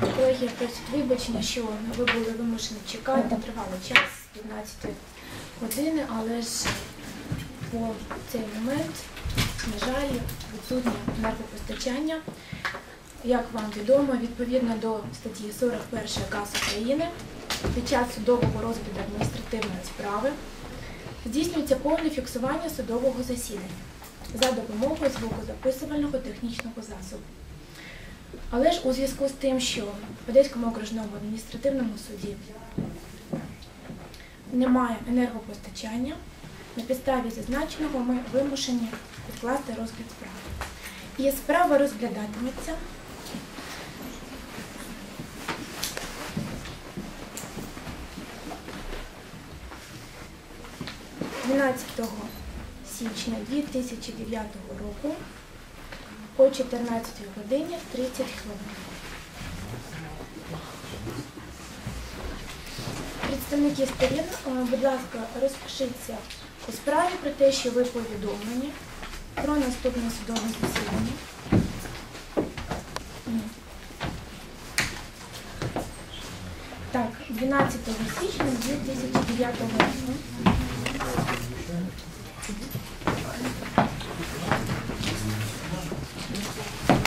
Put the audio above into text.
Колеги просять вибачення, що ви були вимушені чекати тривалий час, 15 години, але ж по цей момент, на жаль, відсутнє енергопостачання. Як вам відомо, відповідно до статті 41 КАС України, під час судового розгляду адміністративної справи здійснюється повне фіксування судового засідання за допомогою звукозаписувального технічного засобу. Але ж у зв'язку з тим, що в Одеському окружному адміністративному суді немає енергопостачання, на підставі зазначеного ми вимушені відкласти розгляд справи. І справа розглядатиметься 12 січня 2009 року о 14 годині 30 хвилин. Представники сторін, е, будь ласка, розпишіться у справі про те, що ви повідомлені про наступне судове засідання. Так, 12 січня 2009 року.